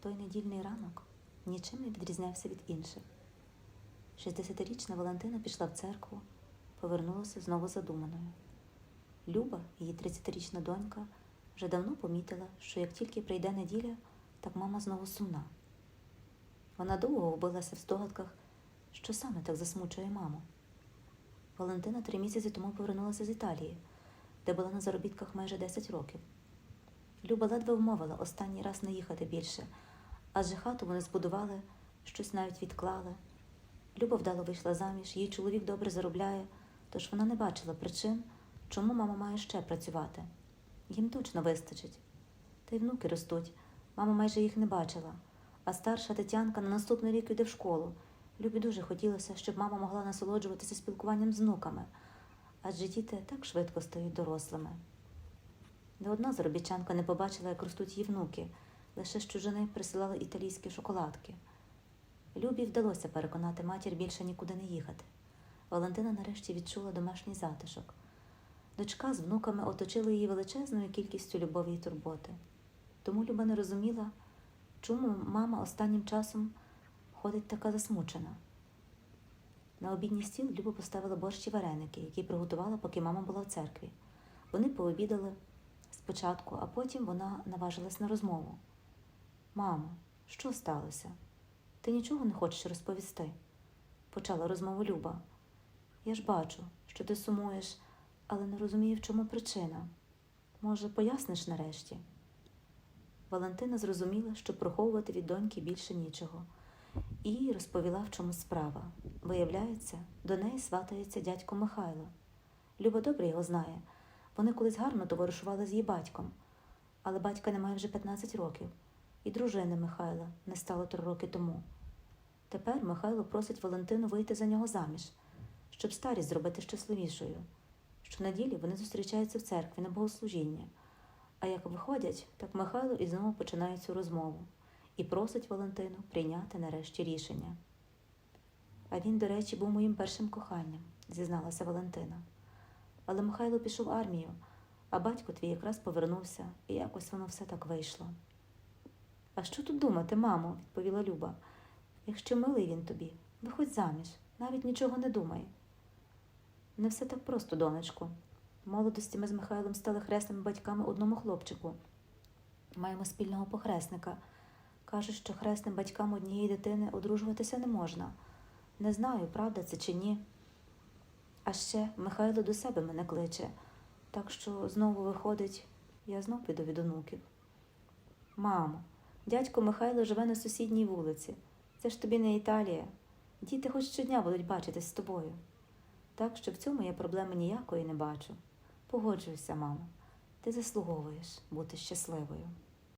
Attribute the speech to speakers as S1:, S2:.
S1: Той недільний ранок нічим не відрізнявся від інших. 60-річна Валентина пішла в церкву, повернулася знову задуманою. Люба, її 30-річна донька, вже давно помітила, що як тільки прийде неділя, так мама знову сумна. Вона довго вбилася в здогадках, що саме так засмучує маму. Валентина три місяці тому повернулася з Італії, де була на заробітках майже 10 років. Люба ледве вмовила останній раз не їхати більше, адже хату вони збудували, щось навіть відклали. Люба вдало вийшла заміж, її чоловік добре заробляє, тож вона не бачила причин, чому мама має ще працювати. Їм точно вистачить. Та й внуки ростуть. Мама майже їх не бачила, а старша Тетянка на наступний рік йде в школу. Любі дуже хотілося, щоб мама могла насолоджуватися спілкуванням з внуками, адже діти так швидко стають дорослими. Не одна заробітчанка не побачила, як ростуть її внуки, лише з чужини присилали італійські шоколадки. Любі вдалося переконати матір більше нікуди не їхати. Валентина нарешті відчула домашній затишок. Дочка з внуками оточила її величезною кількістю любові і турботи. Тому Люба не розуміла, чому мама останнім часом ходить така засмучена. На обідній стіл Люба поставила борщ і вареники, які приготувала, поки мама була в церкві. Вони пообідали спочатку, а потім вона наважилась на розмову. Мамо, що сталося? Ти нічого не хочеш розповісти? почала розмову Люба. Я ж бачу, що ти сумуєш, але не розумію, в чому причина. Може, поясниш нарешті? Валентина зрозуміла, що приховувати від доньки більше нічого, і розповіла, в чому справа. Виявляється, до неї сватається дядько Михайло. Люба добре його знає. Вони колись гарно товаришували з її батьком, але батька немає вже 15 років, і дружини Михайла не стало три роки тому. Тепер Михайло просить Валентину вийти за нього заміж, щоб старість зробити щасливішою. Щонеділі вони зустрічаються в церкві на богослужіння. А як виходять, так Михайло і знову починає цю розмову і просить Валентину прийняти нарешті рішення. А він, до речі, був моїм першим коханням, зізналася Валентина. Але Михайло пішов в армію, а батько твій якраз повернувся, і якось воно все так вийшло. А що тут думати, мамо? відповіла Люба. Якщо милий він тобі, виходь заміж, навіть нічого не думай. Не все так просто, донечко. В молодості ми з Михайлом стали хресними батьками одному хлопчику. Маємо спільного похресника. Кажуть, що хресним батькам однієї дитини одружуватися не можна. Не знаю, правда це чи ні. А ще Михайло до себе мене кличе, так що знову виходить, я знов піду від онуків. Мамо, дядько Михайло живе на сусідній вулиці. Це ж тобі не Італія. Діти хоч щодня будуть бачитись з тобою. Так що в цьому я проблеми ніякої не бачу. Погоджуюся, мамо, ти заслуговуєш бути щасливою.